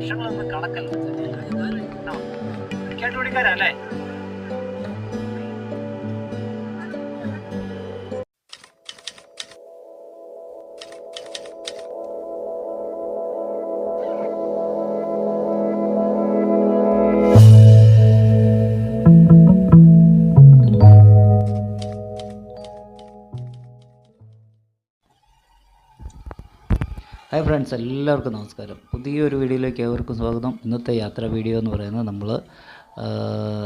വർഷങ്ങളൊന്നും കണക്കല്ല. കേട്ടുപിടിക്കാരല്ലേ hi friends എല്ലാവർക്കും നമസ്കാരം. പുതിയൊരു വീഡിയോയിലേക്ക് ഏവർക്കും സ്വാഗതം. ഇന്നത്തെ യാത്രാ വീഡിയോ എന്ന് പറയുന്നത് നമ്മൾ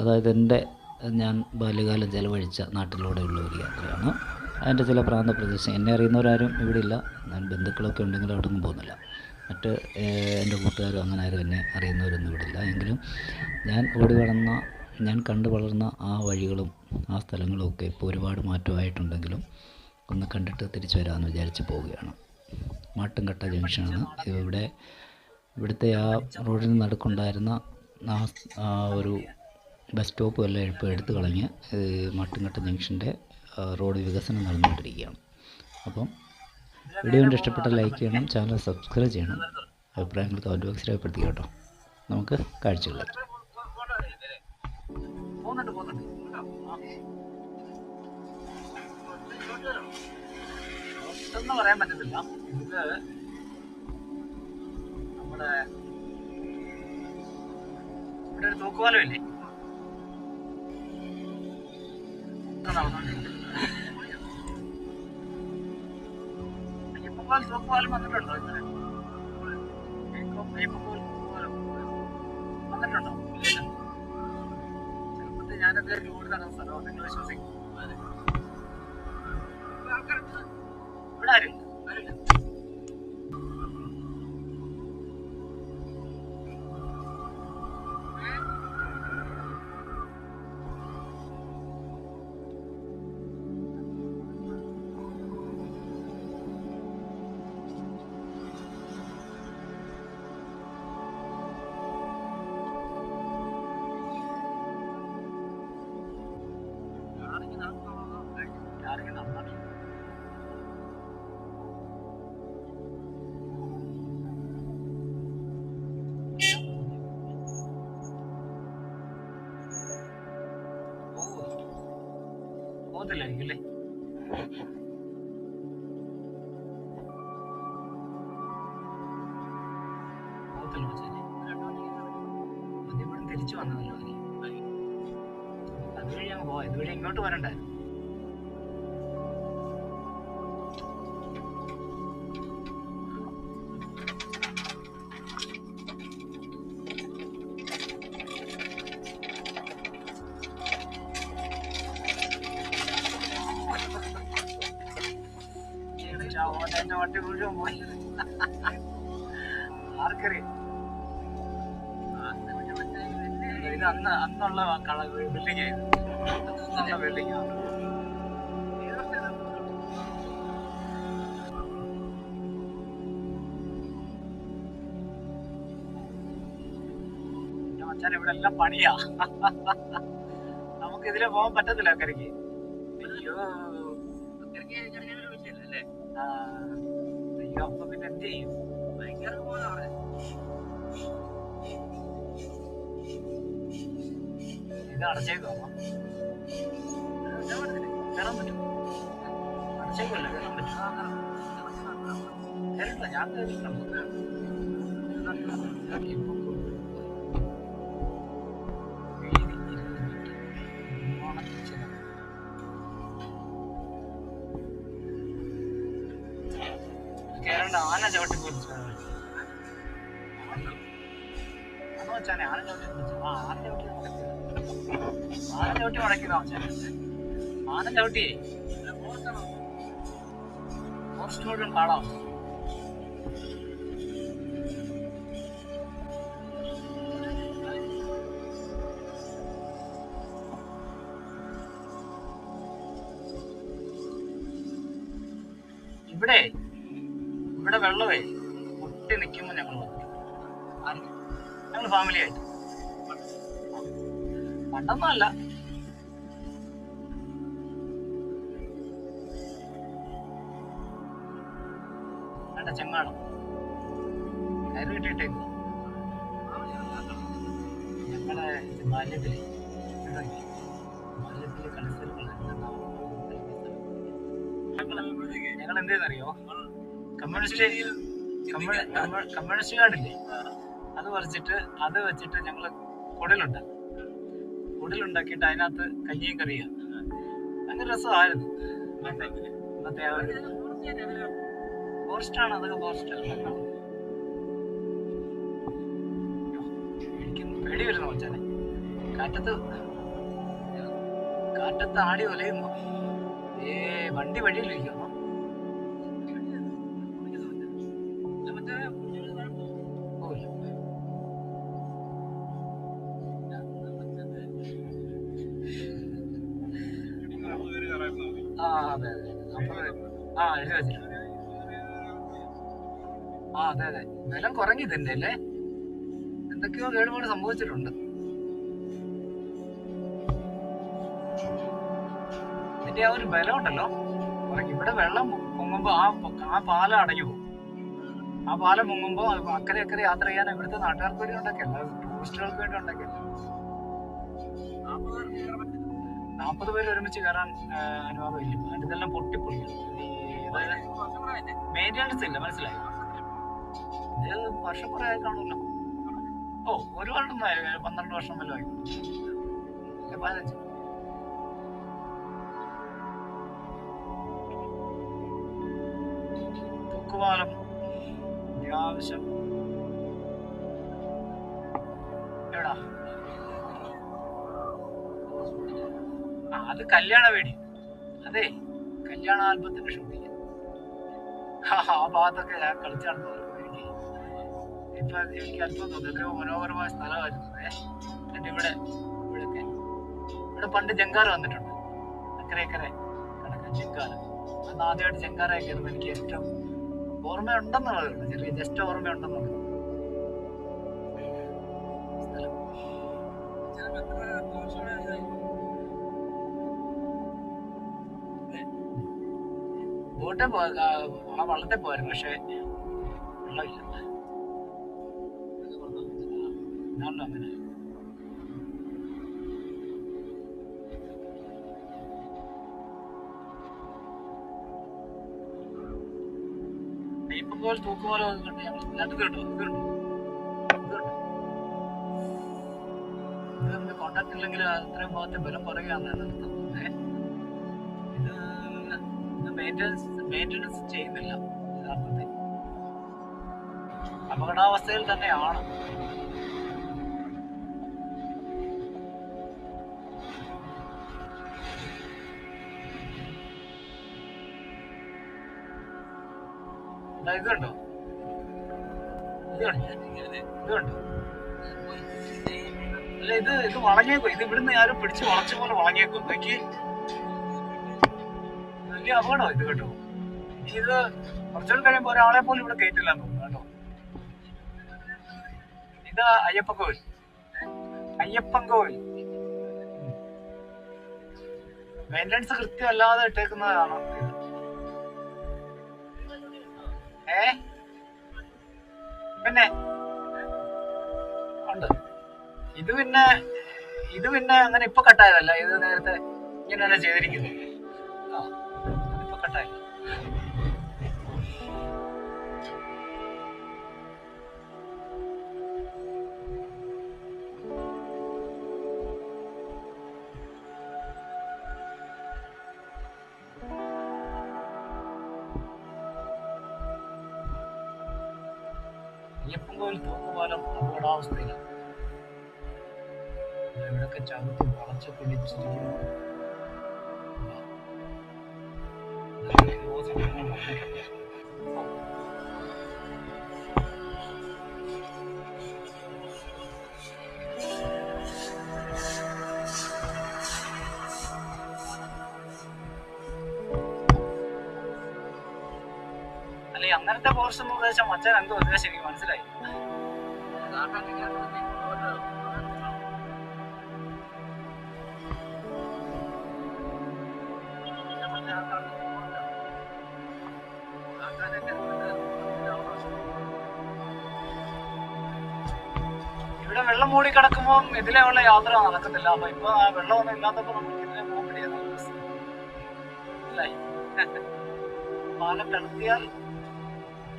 അതായത് എന്റെ ഞാൻ ബാല്യകാലം ചിലവഴിച്ച നാട്ടിലൂടെയുള്ള ഒരു യാത്രയാണ്. അതിന്റെ ചില പ്രാന്ത പ്രദേശം എന്നെ അറിയുന്നവരാരും ഇവിടെ ഇല്ല ഞാൻ ബന്ധുക്കളൊക്കെ ഉണ്ടെങ്കിൽ അവിടെ ഒന്നും പോകുന്നില്ല. മറ്റ് എന്റെ കൂട്ടുകാരും അങ്ങനെ ആരും എന്നെ അറിയുന്നവരൊന്നും ഇവിടെ ഇല്ല എങ്കിലും ഞാൻ ഓടി വളർന്ന ഞാൻ കണ്ടു വളർന്ന ആ വഴികളും ആ സ്ഥലങ്ങളും ഒക്കെ ഇപ്പോൾ ഒരുപാട് മാറ്റമായിട്ടുണ്ടെങ്കിലും ഒന്ന് കണ്ടിട്ട് തിരിച്ചു വരാമെന്ന് വിചാരിച്ച് പോവുകയാണ്. മാട്ടുംകട്ട ജംഗ്ഷനാണ്. ഇവിടെ ഇവിടുത്തെ ആ റോഡിന് നടുക്കുണ്ടായിരുന്ന ആ ഒരു ബസ് സ്റ്റോപ്പ് എല്ലാം ഇപ്പോൾ എടുത്തു കളഞ്ഞ് മട്ടുംകട്ട ജംഗ്ഷന്റെ റോഡ് വികസനം നടന്നുകൊണ്ടിരിക്കുകയാണ്. അപ്പം വീഡിയോ കൊണ്ട് ഇഷ്ടപ്പെട്ട ലൈക്ക് ചെയ്യണം ചാനൽ സബ്സ്ക്രൈബ് ചെയ്യണം അഭിപ്രായങ്ങൾ കമന്റ് ബോക്സിൽ രേഖപ്പെടുത്തി കേട്ടോ. നമുക്ക് കാഴ്ചകളിലേക്ക് പറയാൻ പറ്റത്തില്ല ഇത് നമ്മുടെ ഇവിടെ ഒരു തൂക്കുപാലം ഇല്ലേ. അയ്യപ്പൻപാലം തൂക്കുപാലം വന്നിട്ടുണ്ടോ ഇന്നലെ അയ്യപ്പ- അയ്യപ്പൻപാലം തൂക്കുപാലം വന്നിട്ടുണ്ടോ? ഇല്ല. ചെറുപ്പത്തിൽ ഞാനൊക്കെ ഓടി നടന്ന സ്ഥലമാണ് നിങ്ങൾ വിശ്വസിക്കും. ഇവിടെ ആരും ആരുമില്ല. പോകത്തില്ലായിരിക്കും അല്ലേ പോകത്തില്ല മച്ചാനെ. തിരിച്ചു വന്നതല്ലോ. അതുവഴി അങ്ങ് പോവാം ഇതുവഴി ഇങ്ങോട്ട് അന്ന് ഇവിടെ എല്ലാം പണിയാ നമുക്ക് ഇതിലെ പോകാൻ പറ്റത്തില്ല അക്കരയ്ക്ക് അയ്യോ ആ, അയ്യോ അപ്പൊ പിന്നെ ചെയ്യും ഭയങ്കര അവിടെ ഇത് അടച്ചേക്കോ? കയറാൻ പറ്റും. അടച്ചേക്കുമല്ല കയറാൻ പറ്റും. കയറില്ല ഞാൻ കയറിയിട്ടുണ്ട് കേരള ആന ചവിട്ടി കുറിച്ച് അന്ന് വെച്ചാനെ ആന ചവിട്ടി കുറിച്ച് ആ ആന ചവിട്ടി മുടക്കി ആന ചവിട്ടി മുടക്കിയതാ വെച്ചാനെ ആന ചവിട്ടിയേ അല്ല. വേണ്ട ചെങ്ങാടം കയറ് കിട്ടിയിട്ടേക്ക് ഞങ്ങളെ ബാല്യത്തിൽ ഇവിടെ ബാല്യത്തിൽ കളിസ്ഥലങ്ങളായിരുന്നു ഞങ്ങൾ എന്ത് ചെയ്യുന്നറിയോ കമ്മ്യൂണിസ്റ്റ് കമ്മ്യൂണി- കമ്മ്യൂ- കമ്മ്യൂണിസ്റ്റ് കാർഡില്ലേ? അത് വരച്ചിട്ട് അത് വെച്ചിട്ട് ഞങ്ങൾ കുടലുണ്ടാക്കും കുടലുണ്ടാക്കിയിട്ട് അതിനകത്ത് കഞ്ഞിയും കറിയ. അങ്ങനെ രസമായിരുന്നു. അന്നത്തെ ആ ഒരു ഫോറസ്റ്റാണ് അതൊക്കെ ഫോറസ്റ്റ് എനിക്ക് പേടി വരുന്നു മച്ചാനെ കാറ്റത്ത് കാറ്റത്ത് ആടി ഒലയുന്നു. ഏ വണ്ടി വഴിയിലിരിക്കുന്നു. അതെ അതെ. ബലം കുറഞ്ഞു ഇതിന്റെ അല്ലേ? എന്തൊക്കെയോ കേടുപാട് സംഭവിച്ചിട്ടുണ്ട്. ഇതിന്റെ ആ ഒരു ബലം ഉണ്ടല്ലോ. ഇവിടെ വെള്ളം പൊങ്ങുമ്പോ ആ ആ പാലം അടഞ്ഞു പോകും. ആ പാലം പൊങ്ങുമ്പോ അക്കരെ അക്കരെ യാത്ര ചെയ്യാൻ ഇവിടുത്തെ നാട്ടുകാർക്ക് വേണ്ടി ഉണ്ടാക്കിയല്ല ടൂറിസ്റ്റുകൾക്ക് വേണ്ടി ഉണ്ടാക്കിയല്ല നാൽപ്പത് പേര് ഒരുമിച്ച് കയറാൻ അനുവാദമില്ല. ഇതെല്ലാം പൊട്ടിപ്പൊളിക്കും. മെയിന്റെനൻസ് ഇല്ല മനസ്സിലായി? വർഷം കുറെ ആയി ഓ ഒരുപാട് പന്ത്രണ്ട് വർഷം വല്ലതും ആയി. ഇല്ല, പതിനഞ്ച്. തൂക്കുപാലം അത്യാവശ്യം എവിടാ? ആ അത് കല്യാണ വേടി. അതെ കല്യാണ ആൽബത്തിന്റെ ഷൂട്ടിങ്. ആ ഭാഗത്തൊക്കെ ഞാൻ കളിച്ചു നടന്നവർക്ക് ഇപ്പൊ എനിക്ക് അല്പം എത്രയോ മനോഹരമായ സ്ഥലമായിരുന്നു എന്നിട്ട് ഇവിടെ ഇവിടെയൊക്കെ ഇവിടെ പണ്ട് ജങ്കാർ വന്നിട്ടുണ്ട് അക്കരെ അക്കരെ കിടക്കാൻ ജങ്കാർ അന്ന് ആദ്യമായിട്ട് ജങ്കാറായി കയറുമ്പോൾ എനിക്ക് ഏറ്റവും ഓർമ്മയുണ്ടെന്നുള്ളതുണ്ട് ചെറിയ ജസ്റ്റ് ഓർമ്മയുണ്ടെന്നുള്ളത് ബോട്ടെ ആ വള്ളത്തെ പോയിരുന്നു പക്ഷെ വെള്ളമില്ല ഇതാണല്ലോ അങ്ങനെ ഭാഗത്തെ ബലം ചെയ്യുന്നില്ല അപകടാവസ്ഥയിൽ തന്നെയാണ് ഇത് കണ്ടോ? ഇത് കണ്ടോ? ഇത് കണ്ടോ? അല്ല ഇത് ഇത് വളഞ്ഞേക്കും. ഇത് ഇവിടുന്ന് ആരും പിടിച്ച് വളച്ച പോലെ വളഞ്ഞേക്കും. നോക്കി വലിയ അപകടമാണ് ഇത് കേട്ടോ. ഇത് കുറച്ചുകൂടി കഴിയുമ്പോൾ ഒരാളെ പോലും ഇവിടെ കയറ്റില്ല തോന്നുന്നു കേട്ടോ. ഇത് അയ്യപ്പൻ കോവിൽ. അയ്യപ്പൻ കോവിൽ. മെയിന്റനൻസ് കൃത്യമല്ലാതെ ഇട്ടേക്കുന്നതാണ് പിന്നെ? ഉണ്ട്. ഇത് പിന്നെ ഇത് പിന്നെ അങ്ങനെ ഇപ്പൊ കട്ടായതല്ല ഇത് നേരത്തെ ഇങ്ങനെ തന്നെ ചെയ്തിരിക്കുന്നു. ഇവിടൊക്കെ ചവിട്ടി വളച്ച് പിടിച്ചിരിക്കുന്നു. അല്ലെ അങ്ങനത്തെ പോർഷൻ എന്ന് ഉദ്ദേശം മച്ചാൻ എന്തോ ഉദ്ദേശം എനിക്ക് മനസ്സിലായി. ഇവിടെ വെള്ളം മൂടി കിടക്കുമ്പോൾ ഇതിലെ ഉള്ള യാത്ര നടക്കത്തില്ല. അപ്പൊ ഇപ്പൊ ആ വെള്ളമൊന്നും ഇല്ലാത്തപ്പോ നമുക്ക് ഇതിലെ പോകാൻ അല്ലേ പാലം കിടത്തിയാൽ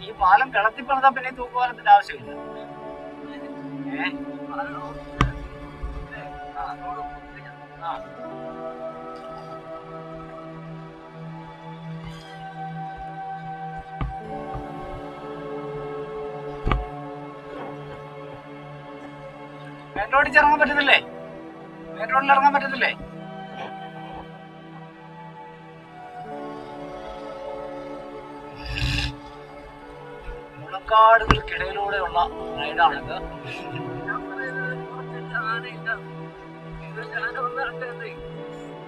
ഈ പാലം കിടത്തി പിന്നെ തൂക്കുപാലത്തിന്റെ ആവശ്യമില്ല. ഏഹ് ആ. റോഡിൽ ഇറങ്ങാൻ പറ്റത്തില്ലേ? മെട്രോയിൽ ഇറങ്ങാൻ പറ്റത്തില്ലേ? മുളക്കാടുകൾക്കിടയിലൂടെയുള്ള റൈഡാണിത്.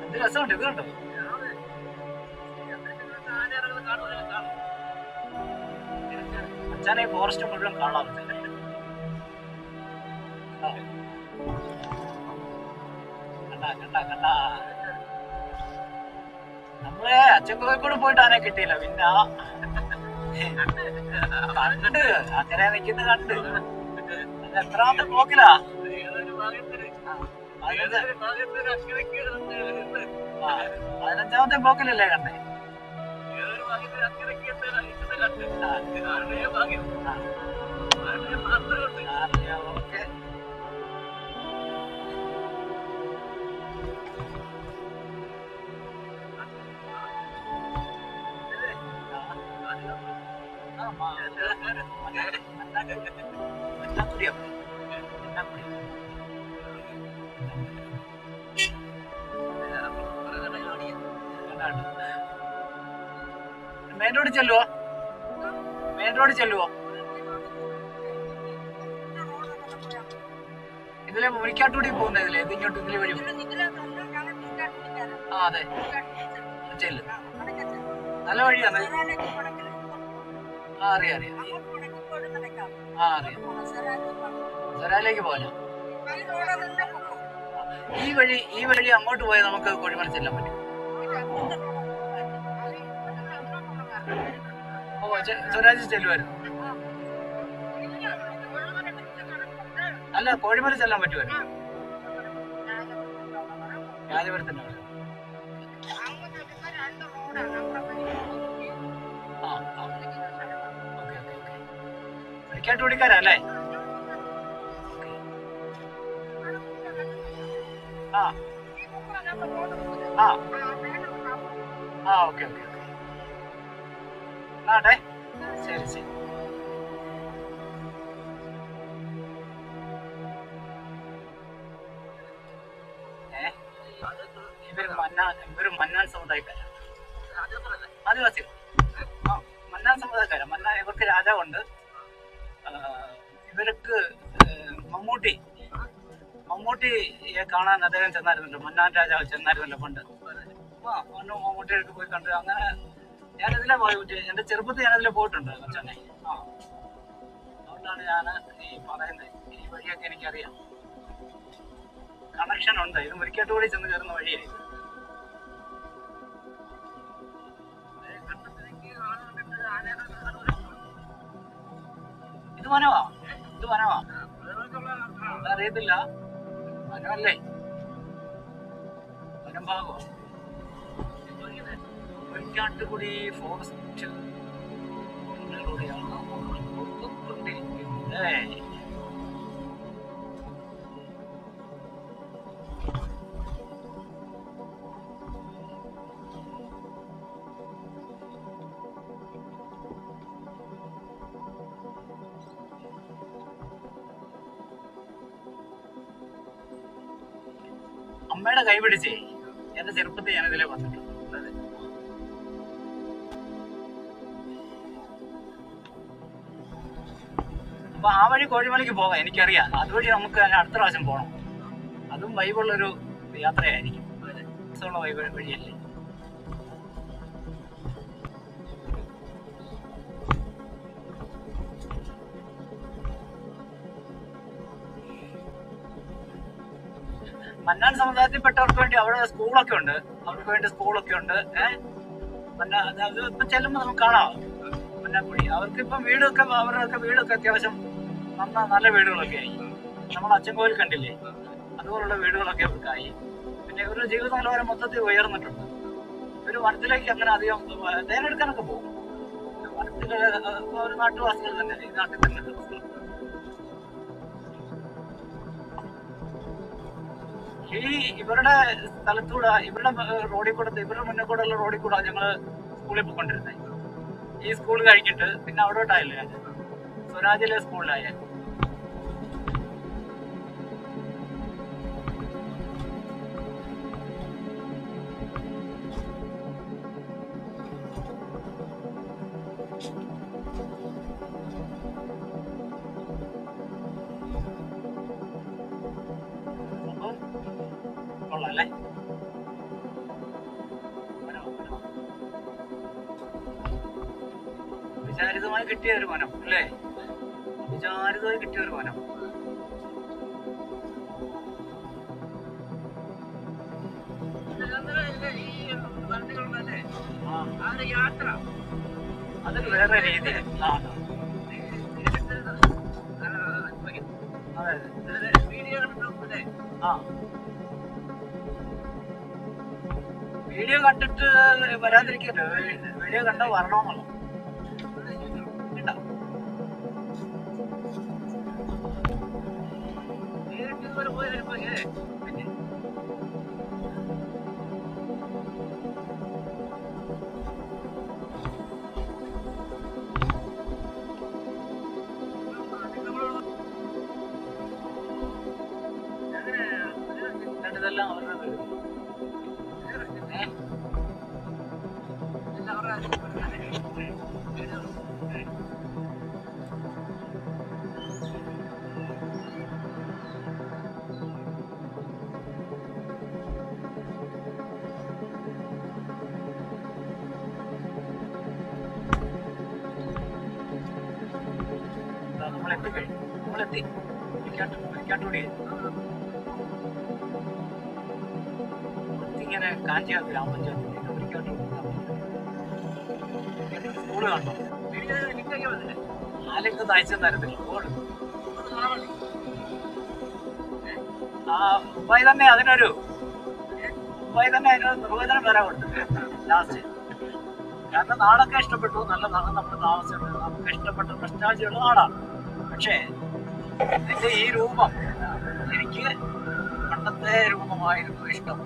എന്ത് രസമുണ്ട് ഇത് കണ്ടോ? അച്ഛനെ ഫോറസ്റ്റ് മുഴുവൻ കാണാറുണ്ട് കണ്ടാ കണ്ടാ കണ്ടാ നമ്മളെ അച്ഛൻ കോഴിക്കോട് പോയിട്ട് ആനെ കിട്ടിയില്ല പിന്നെ കണ്ട് അക്കരെ നിൽക്കുന്ന കണ്ട്. എത്രാമത്തെ ആ, പതിനഞ്ചാമത്തെ പോക്കിലല്ലേ കണ്ടേ? ആ, മെയിൻ റോഡിൽ ചെല്ലുവോ? മെയിൻ റോഡിൽ ചെല്ലുവോ? ഇതിലെ മുരിക്കാട്ടൂടി പോകുന്ന ഇതിലെ. ഇത് ഇങ്ങോട്ട് ഇതിലെ വരും. ആ അതെ. ചെല്ലു. നല്ല വഴിയാണ്. ആ അറിയാം അറിയാം ആ ഈ വഴി ഈ വഴി അങ്ങോട്ട് പോയാൽ നമുക്ക് കൊഴിമല ചെല്ലാൻ പറ്റും ഓ ചെ- സ്വരാജ് ചെല്ലുമായിരുന്നു അല്ല കോഴിമല ചെല്ലാൻ പറ്റുമായിരുന്നു രാജപുരത്തിന്റെ മുരിക്കാട്ടുപടിക്കാരല്ലേ ആ. ആ. ആ ഓക്കെ ഓക്കെ ആട്ടെ. ശരി ശരി. ഇവർ മന്നാൻ ഇവർ മന്നാൻ സമുദായക്കാരാ. ആദിവാസികൾ. ആ മന്നാൻ സമുദായക്കാരാണ് മന്നാൻ ഇവർക്ക് രാജാവുണ്ട്. ഇവർക്ക് മമ്മൂട്ടി മമ്മൂട്ടിയെ കാണാൻ അദ്ദേഹം ചെന്നായിരുന്നല്ലോ മന്നാൻ രാജാവ് ചെന്നായിരുന്നല്ലോ പണ്ട്. ആ പണ്ട് മമ്മൂട്ടിയൊക്കെ പോയി കണ്ടു അങ്ങനെ ഞാനിതിലെ പോയി എന്റെ ചെറുപ്പത്തിൽ ഞാനതിലെ പോയിട്ടുണ്ട് ചെന്നൈ. ആ. അതുകൊണ്ടാണ് ഞാൻ ഈ പറയുന്നത്. ഈ വഴിയൊക്കെ എനിക്കറിയാം. കണക്ഷൻ ഉണ്ട്. ഇത് മുരിക്കാട്ടുകൂടി ചെന്ന് കയറുന്ന വഴിയായി. ഇത് വനവാ വനവാ അറിയത്തില്ല വനമല്ലേ വനം ഭാഗമോ മുരിക്കാട്ടുകുടി ഫോറസ്റ്റ് ൂടെയാണ് നമ്മൾ കൊണ്ടിരിക്കുന്നത് അമ്മയുടെ കൈ പിടിച്ചേ എന്റെ ചെറുപ്പത്തിൽ ഞാൻ ഇതിലെ വന്നിട്ടുണ്ട് അപ്പൊ ആ വഴി കോഴിമലയ്ക്ക് പോകാം എനിക്കറിയാം. അതുവഴി നമുക്ക് അടുത്ത പ്രാവശ്യം പോകണം അതും വൈബുള്ളൊരു യാത്രയായിരിക്കും. വഴിയല്ലേ? മന്നാൻ സമുദായത്തിൽപ്പെട്ടവർക്ക് വേണ്ടി അവിടെ സ്കൂളൊക്കെ ഉണ്ട്. അവർക്ക് വേണ്ടി സ്കൂളൊക്കെ ഉണ്ട്. ഏഹ് അത് ഇപ്പൊ ചെല്ലുമ്പോ നമുക്ക് കാണാം. മന്നാക്കുഴി അവർക്ക് ഇപ്പം വീടൊക്കെ അവരുടെയൊക്കെ വീടൊക്കെ അത്യാവശ്യം നന്ന നല്ല വീടുകളൊക്കെ ആയി. നമ്മുടെ അച്ചൻകോയിൽ കണ്ടില്ലേ? അതുപോലുള്ള വീടുകളൊക്കെ ആയി. പിന്നെ ഇവരുടെ ജീവിത നിലവാരം മൊത്തത്തിൽ ഉയർന്നിട്ടുണ്ട്. ഒരു വനത്തിലേക്ക് അങ്ങനെ അധികം തേനെടുക്കാനൊക്കെ പോകും. വനത്തിൽ ഒരു നാട്ടുവാസികൾ തന്നെ ഈ നാട്ടിൽ തന്നെ. ഈ ഇവരുടെ സ്ഥലത്തൂടെ ഇവരുടെ റോഡിൽ കൂടെ ഇവരുടെ മുന്നേ കൂടെ ഉള്ള റോഡിൽ കൂടെ ഞങ്ങൾ സ്കൂളിൽ പോയിക്കൊണ്ടിരുന്നത് ഈ സ്കൂൾ കഴിഞ്ഞിട്ട് പിന്നെ അവിടോട്ടായില്ലേ സ്വരാജിലെ സ്കൂളിലായ. കിട്ടിയ ഒരു വനം അല്ലേ? വിചാരിതമായി കിട്ടിയ ഒരു വനം വീഡിയോ കണ്ടിട്ട് വരാതിരിക്കല്ലോ വീഡിയോ കണ്ട വരണമെന്നുള്ള എന്നിട്ട് ഇതെല്ലാം കാഞ്ചിയ ഗ്രാമപഞ്ചായത്ത് വിളിക്കാട്ടുകൂടി സ്കൂൾ കാണണം ലിങ്കൊക്കെ വന്നില്ലേ ആലൊക്കെ അയച്ചു തരത്തില്ല കാണാമല്ലോ ആ മുംബൈ തന്നെ അതിനൊരു മുംബൈ തന്നെ അതിനൊരു നിർവചനം വരാൻ കൊടുത്തു ലാസ്റ്റ് കാരണം നാടൊക്കെ ഇഷ്ടപ്പെട്ടു നല്ല നാട് നമ്മൾ താമസിച്ചത് നമുക്ക് ഇഷ്ടപ്പെട്ട പ്രശ്നാഴ്ചയുള്ള നാടാണ് പക്ഷേ ഇതിന്റെ ഈ രൂപം എനിക്ക് പണ്ടത്തെ രൂപമായിരുന്നു ഇഷ്ടം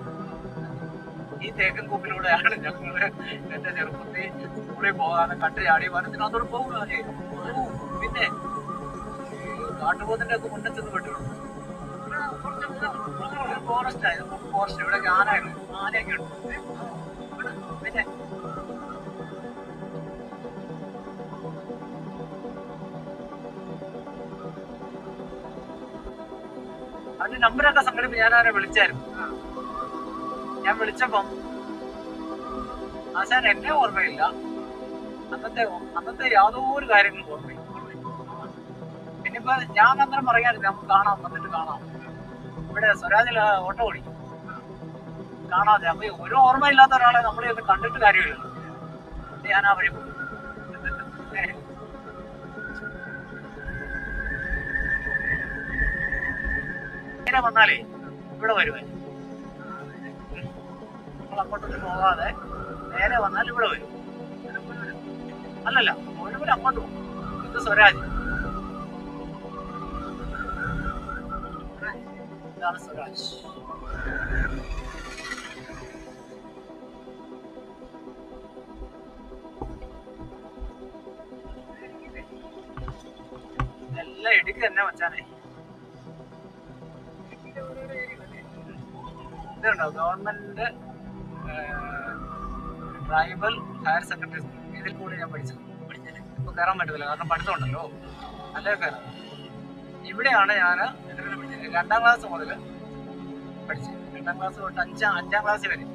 ഈ തേക്കൻ കൂപ്പിലൂടെയാണ് ഞങ്ങൾ എന്റെ ചെറുപ്പത്തിൽ സ്കൂളിൽ പോകാതെ കട്ട് ചാടി വനത്തിനകത്തോട് പോകുക പിന്നെ കാട്ടുപോത്തിന്റെ ഒക്കെ മുന്നേ ചെന്ന് പെട്ടിട്ടുണ്ട്. ഫോറസ്റ്റ് ആയിരുന്നു. ഫോറസ്റ്റ് ഇവിടെ ആനായിരുന്നു ആനയൊക്കെ ഉണ്ട് പിന്നെ അതിന്റെ നമ്പറൊക്കെ സംഘടിപ്പിച്ച് ഞാൻ അവരെ വിളിച്ചായിരുന്നു. ഞാൻ വിളിച്ചപ്പം ആശാൻ എന്നെ ഓർമ്മയില്ല. അന്നത്തെ അന്നത്തെ യാതൊരു കാര്യങ്ങളും ഓർമ്മയില്ല. പിന്നിപ്പോ ഞാൻ അന്നേരം പറയാനില്ല നമുക്ക് കാണാം വന്നിട്ട് കാണാം. ഇവിടെ സ്വരാജിൽ ഓട്ടോ ഓടിക്കും. കാണാതെ അപ്പൊ ഒരു ഒരു ഓർമ്മയില്ലാത്ത ഒരാളെ നമ്മളെ ഒന്ന് കണ്ടിട്ട് കാര്യമില്ല. ഞാൻ ആ വഴി വന്നാലേ ഇവിടെ വരുവേ അങ്ങോട്ടൊന്നും പോകാതെ നേരെ വന്നാൽ ഇവിടെ വരും. അല്ലല്ല മുഴുവൻ അങ്ങോട്ട് പോകും ഇത് സ്വരാജ്. ഇതാണ് സ്വരാജ്. എല്ലാം ഇടുക്കി തന്നെ വച്ചാനേ ഇതുണ്ടോ government tribal higher secondary school ഇതിൽ കൂടി ഞാൻ പഠിച്ചത്. ഇപ്പൊ കയറാൻ പറ്റത്തില്ല. കാരണം പഠിത്തമുണ്ടല്ലോ. അല്ലേ കയറാം ഇവിടെയാണ് ഞാൻ രണ്ടാം ക്ലാസ് മുതൽ പഠിച്ചത്. രണ്ടാം ക്ലാസ് തൊട്ട് അഞ്ചാം അഞ്ചാം ക്ലാസ് വരെ.